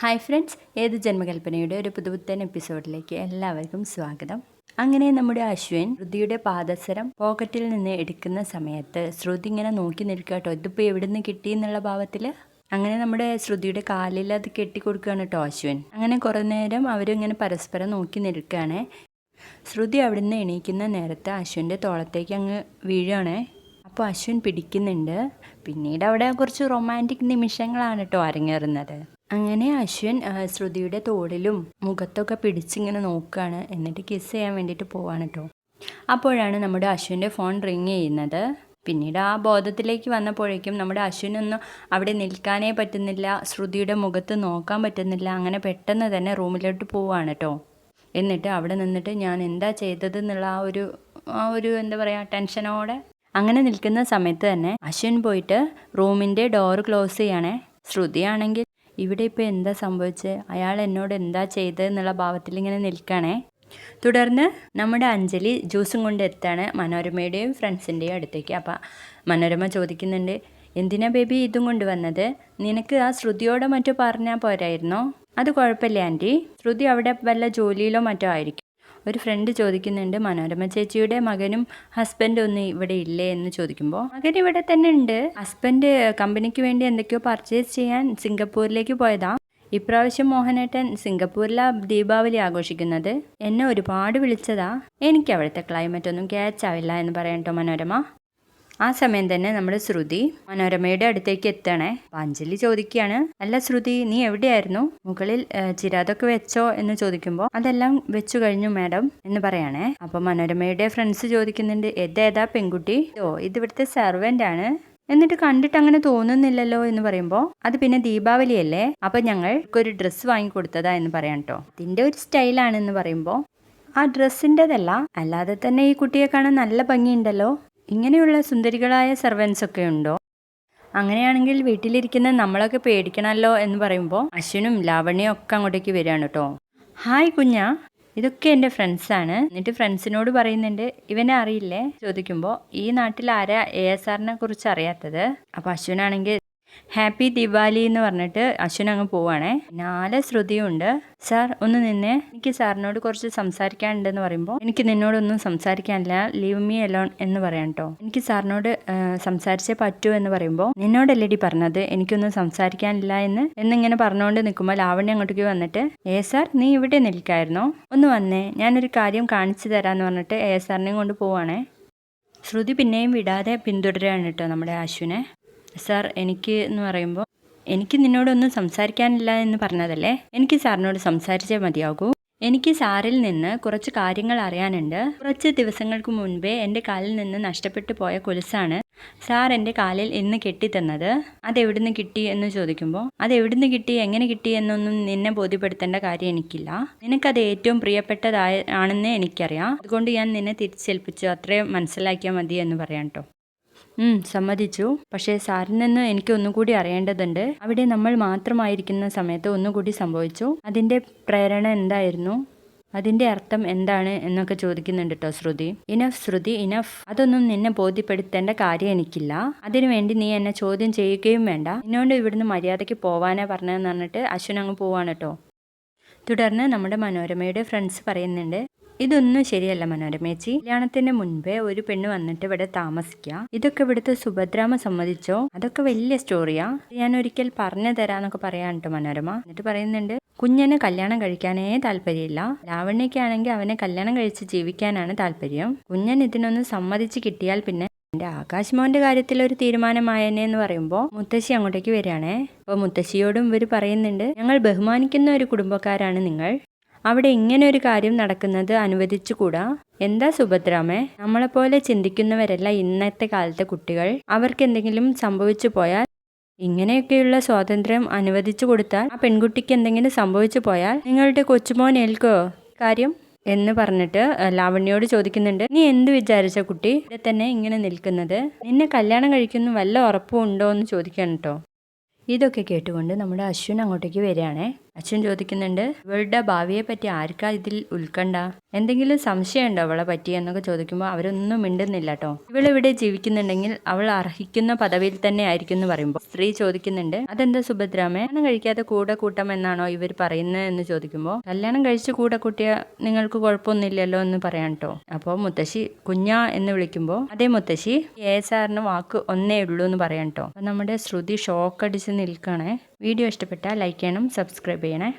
Hi friends ഏത് ജന്മകൽപ്പനയുടെ ഒരു പുതുപുത്തൻ എപ്പിസോഡിലേക്ക് എല്ലാവർക്കും സ്വാഗതം. അങ്ങനെ നമ്മുടെ അശ്വിൻ ശ്രുതിയുടെ പാദസരം പോക്കറ്റിൽ നിന്ന് എടുക്കുന്ന സമയത്ത് ശ്രുതി ഇങ്ങനെ നോക്കി നിൽക്കുക കേട്ടോ ഇതിപ്പോൾ നിന്ന് കിട്ടി? എന്നുള്ള ഭാവത്തിൽ അങ്ങനെ നമ്മുടെ ശ്രുതിയുടെ കാലിൽ അത് കെട്ടിക്കൊടുക്കുകയാണ് കേട്ടോ അശ്വിൻ. അങ്ങനെ കുറേ നേരം അവരിങ്ങനെ പരസ്പരം നോക്കി നിൽക്കുകയാണ്. ശ്രുതി അവിടുന്ന് എണീക്കുന്ന നേരത്തെ അശ്വിന്റെ തോളത്തേക്ക് അങ്ങ് വീഴുകയാണേ. അപ്പോൾ അശ്വിൻ പിടിക്കുന്നുണ്ട്. പിന്നീട് അവിടെ കുറച്ച് റൊമാന്റിക് നിമിഷങ്ങളാണ് കേട്ടോ അരങ്ങേറുന്നത്. അങ്ങനെ അശ്വിൻ ശ്രുതിയുടെ തോളിലും മുഖത്തൊക്കെ പിടിച്ചിങ്ങനെ നോക്കുകയാണ് എന്നിട്ട് കിസ് ചെയ്യാൻ വേണ്ടിയിട്ട് പോവാണ് കേട്ടോ അപ്പോഴാണ് നമ്മുടെ അശ്വിന്റെ ഫോൺ റിങ് ചെയ്യുന്നത്. പിന്നീട് ആ ബോധത്തിലേക്ക് വന്നപ്പോഴേക്കും നമ്മുടെ അശ്വിനൊന്നും അവിടെ നിൽക്കാനേ പറ്റുന്നില്ല ശ്രുതിയുടെ മുഖത്ത് നോക്കാൻ പറ്റുന്നില്ല അങ്ങനെ പെട്ടെന്ന് തന്നെ റൂമിലോട്ട് പോവാണ് കേട്ടോ എന്നിട്ട് അവിടെ നിന്നിട്ട് ഞാൻ എന്താ ചെയ്തത് എന്നുള്ള ആ ഒരു ആ ഒരു എന്താ പറയുക ടെൻഷനോടെ അങ്ങനെ നിൽക്കുന്ന സമയത്ത് തന്നെ അശ്വിൻ പോയിട്ട് റൂമിന്റെ ഡോർ ക്ലോസ് ചെയ്യണേ. ശ്രുതിയാണെങ്കിൽ ഇവിടെ ഇപ്പോൾ എന്താ സംഭവിച്ചത് അയാൾ എന്നോട് എന്താ ചെയ്തത് എന്നുള്ള ഭാവത്തിൽ ഇങ്ങനെ നിൽക്കണേ. തുടർന്ന് നമ്മുടെ അഞ്ജലി ജ്യൂസും കൊണ്ട് എത്താണ് മനോരമയുടെയും ഫ്രണ്ട്സിന്റെയും അടുത്തേക്ക്. അപ്പം മനോരമ ചോദിക്കുന്നുണ്ട് എന്തിനാ ബേബി ഇതും കൊണ്ടുവന്നത് നിനക്ക് ആ ശ്രുതിയോടെ മറ്റോ പറഞ്ഞാൽ പോരായിരുന്നോ? അത് കുഴപ്പമില്ല ആന്റി. ശ്രുതി അവിടെ വല്ല ജോലിയിലോ മറ്റോ ആയിരിക്കും. ഒരു ഫ്രണ്ട് ചോദിക്കുന്നുണ്ട് മനോരമ ചേച്ചിയുടെ മകനും ഹസ്ബൻഡും ഒന്നും ഇവിടെ ഇല്ലേ? എന്ന് ചോദിക്കുമ്പോൾ മകൻ ഇവിടെ തന്നെ ഉണ്ട്. ഹസ്ബൻഡ് കമ്പനിക്ക് വേണ്ടി എന്തൊക്കെയോ പർച്ചേസ് ചെയ്യാൻ സിംഗപ്പൂരിലേക്ക് പോയതാ. ഇപ്രാവശ്യം മോഹനേട്ടൻ സിംഗപ്പൂരിലാ ദീപാവലി ആഘോഷിക്കുന്നത്. എന്നെ ഒരുപാട് വിളിച്ചതാ. എനിക്ക് അവിടുത്തെ ക്ലൈമറ്റ് ഒന്നും ക്യാച്ച് ആവില്ല എന്ന് പറയാം കേട്ടോ മനോരമ. ആ സമയം തന്നെ നമ്മുടെ ശ്രുതി മനോരമയുടെ അടുത്തേക്ക് എത്തണേ അപ്പൊ അഞ്ജലി ചോദിക്കുകയാണ് അല്ല ശ്രുതി നീ എവിടെയായിരുന്നു? മുകളിൽ ചിരാതൊക്കെ വെച്ചോ? എന്ന് ചോദിക്കുമ്പോൾ അതെല്ലാം വെച്ചു കഴിഞ്ഞു മാഡം എന്ന് പറയണേ. അപ്പൊ മനോരമയുടെ ഫ്രണ്ട്സ് ചോദിക്കുന്നുണ്ട് ഏതേതാ പെൺകുട്ടി? ഓ ഇത് ഇവിടുത്തെ സെർവന്റ് ആണ്. എന്നിട്ട് കണ്ടിട്ട് അങ്ങനെ തോന്നുന്നില്ലല്ലോ എന്ന് പറയുമ്പോൾ അത് പിന്നെ ദീപാവലി അല്ലേ ദീപാവലിയല്ലേ ഞങ്ങൾ ഒരു ഡ്രസ്സ് വാങ്ങിക്കൊടുത്തതാ എന്ന് പറയാം കേട്ടോ ഇതിന്റെ ഒരു സ്റ്റൈലാണെന്ന് പറയുമ്പോൾ ആ ഡ്രസ്സിന്റെതല്ല അല്ലാതെ തന്നെ ഈ കുട്ടിയെ കാണാൻ നല്ല ഭംഗിയുണ്ടല്ലോ. ഇങ്ങനെയുള്ള സുന്ദരികളായ സർവൻസ് ഒക്കെ ഉണ്ടോ? അങ്ങനെയാണെങ്കിൽ വീട്ടിലിരിക്കുന്ന നമ്മളൊക്കെ പേടിക്കണമല്ലോ എന്ന് പറയുമ്പോൾ അശ്വിനും ലാവണ്യയും ഒക്കെ അങ്ങോട്ടേക്ക് വരികയാണ് കേട്ടോ. ഹായ് കുഞ്ഞ. ഇതൊക്കെ എന്റെ ഫ്രണ്ട്സാണ് എന്നിട്ട് ഫ്രണ്ട്സിനോട് പറയുന്നുണ്ട് ഇവനെ അറിയില്ലേ? ചോദിക്കുമ്പോൾ ഈ നാട്ടിൽ ആരാ എ എസ് ആറിനെ കുറിച്ച് അറിയാത്തത്? അപ്പോൾ അശ്വിനാണെങ്കിൽ ഹാപ്പി ദിവാലി എന്ന് പറഞ്ഞിട്ട് അശ്വിൻ അങ്ങ് പോവാണേ. നാല് ശ്രുതിയുണ്ട്. സാർ ഒന്ന് നിന്നെ. എനിക്ക് സാറിനോട് കുറച്ച് സംസാരിക്കാനുണ്ടെന്ന് പറയുമ്പോൾ എനിക്ക് നിന്നോടൊന്നും സംസാരിക്കാനില്ല. ലീവ് മീ അലോൺ എന്ന് പറയാം കേട്ടോ എനിക്ക് സാറിനോട് സംസാരിച്ചേ പറ്റൂ എന്ന് പറയുമ്പോൾ നിന്നോടല്ലേടി പറഞ്ഞത്? എനിക്കൊന്നും സംസാരിക്കാനില്ല എന്ന് എന്നിങ്ങനെ പറഞ്ഞുകൊണ്ട് നിൽക്കുമ്പോൾ ലാവണ്യ അങ്ങോട്ടേക്ക് വന്നിട്ട് ഏ സാർ നീ ഇവിടെ നിൽക്കായിരുന്നോ? ഒന്ന് വന്നേ. ഞാനൊരു കാര്യം കാണിച്ചു തരാമെന്ന് പറഞ്ഞിട്ട് എ സാറിനെയും കൊണ്ട് പോവാണേ. ശ്രുതി പിന്നെയും വിടാതെ പിന്തുടരുകയാണ് കേട്ടോ നമ്മുടെ അശ്വിനെ. സാർ എനിക്ക് എന്ന് പറയുമ്പോൾ എനിക്ക് നിന്നോടൊന്നും സംസാരിക്കാനില്ല എന്ന് പറഞ്ഞതല്ലേ? എനിക്ക് സാറിനോട് സംസാരിച്ചേ മതിയാകൂ. എനിക്ക് സാറിൽ നിന്ന് കുറച്ച് കാര്യങ്ങൾ അറിയാനുണ്ട്. കുറച്ച് ദിവസങ്ങൾക്ക് മുൻപേ എന്റെ കാലിൽ നിന്ന് നഷ്ടപ്പെട്ടു പോയ കൊലുസാണ് സാർ എന്റെ കാലിൽ ഇന്ന് കെട്ടിത്തന്നത്. അതെവിടുന്ന് കിട്ടി എന്ന് ചോദിക്കുമ്പോൾ അതെവിടുന്ന് കിട്ടി എങ്ങനെ കിട്ടി എന്നൊന്നും നിന്നെ ബോധ്യപ്പെടുത്തേണ്ട കാര്യം എനിക്കില്ല. നിനക്കത് ഏറ്റവും പ്രിയപ്പെട്ടതായ ആണെന്ന് എനിക്കറിയാം. അതുകൊണ്ട് ഞാൻ നിന്നെ തിരിച്ചേൽപ്പിച്ചു. അത്രയും മനസ്സിലാക്കിയാൽ മതി എന്ന് പറയാം കേട്ടോ സമ്മതിച്ചു. പക്ഷേ സാറിൽ നിന്ന് എനിക്ക് ഒന്നുകൂടി അറിയേണ്ടതുണ്ട്. അവിടെ നമ്മൾ മാത്രമായിരിക്കുന്ന സമയത്ത് ഒന്നുകൂടി സംഭവിച്ചു. അതിന്റെ പ്രേരണ എന്തായിരുന്നു? അതിന്റെ അർത്ഥം എന്താണ് എന്നൊക്കെ ചോദിക്കുന്നുണ്ട് കേട്ടോ ശ്രുതി. ഇനഫ് ശ്രുതി ഇനഫ്. അതൊന്നും നിന്നെ ബോധ്യപ്പെടുത്തേണ്ട കാര്യം എനിക്കില്ല. അതിനുവേണ്ടി നീ എന്നെ ചോദ്യം ചെയ്യുകയും വേണ്ട. നിന്നോട് ഇവിടുന്ന് മര്യാദയ്ക്ക് പോവാനാ പറഞ്ഞതെന്ന് പറഞ്ഞിട്ട് അശ്വിൻ അങ്ങ് പോവാണ് കേട്ടോ തുടർന്ന് നമ്മുടെ മനോരമയുടെ ഫ്രണ്ട്സ് പറയുന്നുണ്ട് ഇതൊന്നും ശരിയല്ല മനോരമേച്ചി കല്യാണത്തിന് മുൻപേ ഒരു പെണ്ണ് വന്നിട്ട് ഇവിടെ താമസിക്കുക ഇതൊക്കെ ഇവിടുത്തെ സുഭദ്രാമ സമ്മതിച്ചോ? അതൊക്കെ വലിയ സ്റ്റോറിയാ ഞാൻ ഒരിക്കൽ പറഞ്ഞു തരാന്നൊക്കെ പറയാൻ കേട്ടോ മനോരമ. എന്നിട്ട് പറയുന്നുണ്ട് കുഞ്ഞിന് കല്യാണം കഴിക്കാനേ താല്പര്യമില്ല. ലാവണ്യക്കാണെങ്കിൽ അവനെ കല്യാണം കഴിച്ച് ജീവിക്കാനാണ് താല്പര്യം. കുഞ്ഞൻ ഇതിനൊന്ന് സമ്മതിച്ച് കിട്ടിയാൽ പിന്നെ എന്റെ ആകാശ് കാര്യത്തിൽ ഒരു തീരുമാനമായെന്നെ എന്ന് പറയുമ്പോൾ മുത്തശ്ശി അങ്ങോട്ടേക്ക് വരികയാണേ. അപ്പോൾ മുത്തശ്ശിയോടും ഇവർ പറയുന്നുണ്ട് ഞങ്ങൾ ബഹുമാനിക്കുന്ന ഒരു കുടുംബക്കാരാണ് നിങ്ങൾ. അവിടെ ഇങ്ങനെ ഒരു കാര്യം നടക്കുന്നത് അനുവദിച്ചുകൂടാ? എന്താ സുഭദ്രാമേ? നമ്മളെപ്പോലെ ചിന്തിക്കുന്നവരല്ല ഇന്നത്തെ കാലത്തെ കുട്ടികൾ. അവർക്ക് എന്തെങ്കിലും സംഭവിച്ചു പോയാൽ ഇങ്ങനെയൊക്കെയുള്ള സ്വാതന്ത്ര്യം അനുവദിച്ചു കൊടുത്താൽ ആ പെൺകുട്ടിക്ക് എന്തെങ്കിലും സംഭവിച്ചു പോയാൽ നിങ്ങളുടെ കൊച്ചുമോൻ ഏൽക്കോ? കാര്യം? എന്ന് പറഞ്ഞിട്ട് ലാവണ്യോട് ചോദിക്കുന്നുണ്ട്. നീ എന്ത് വിചാരിച്ച കുട്ടി? ഇവിടെ തന്നെ ഇങ്ങനെ നിൽക്കുന്നത്? നിന്നെ കല്യാണം കഴിക്കുന്ന വല്ല ഉറപ്പും ഉണ്ടോ? എന്ന് ചോദിക്കണം കേട്ടോ ഇതൊക്കെ കേട്ടുകൊണ്ട് നമ്മുടെ അശ്വിൻ അങ്ങോട്ടേക്ക് വരികയാണേ. അച്ഛൻ ചോദിക്കുന്നുണ്ട് ഇവളുടെ ഭാവിയെ പറ്റി ആർക്കാ ഇതിൽ ഉത്കണ്ഠ? എന്തെങ്കിലും സംശയമുണ്ടോ അവളെ പറ്റി? എന്നൊക്കെ ചോദിക്കുമ്പോൾ അവരൊന്നും മിണ്ടുന്നില്ല കേട്ടോ ഇവളിവിടെ ജീവിക്കുന്നുണ്ടെങ്കിൽ അവൾ അർഹിക്കുന്ന പദവിയിൽ തന്നെ ആയിരിക്കും എന്ന് പറയുമ്പോൾ സ്ത്രീ ചോദിക്കുന്നുണ്ട് അതെന്താ സുഭദ്രാമേ? കല്യാണം കഴിക്കാതെ കൂടെ കൂട്ടം എന്നാണോ ഇവർ പറയുന്നത് എന്ന് ചോദിക്കുമ്പോൾ കല്യാണം കഴിച്ച് കൂടെ കൂട്ടിയ നിങ്ങൾക്ക് കുഴപ്പമൊന്നുമില്ലല്ലോ എന്ന് പറയാൻ കേട്ടോ അപ്പോൾ മുത്തശ്ശി കുഞ്ഞ എന്ന് വിളിക്കുമ്പോൾ അതേ മുത്തശ്ശി എ സാറിന് വാക്ക് ഒന്നേ ഉള്ളൂ എന്ന് പറയാൻ കേട്ടോ നമ്മുടെ ശ്രുതി ഷോക്ക് അടിച്ച് നിൽക്കണേ. വീഡിയോ ഇഷ്ടപ്പെട്ടാൽ ലൈക്ക് ചെയ്യണം സബ്സ്ക്രൈബ് ചെയ്യണേ.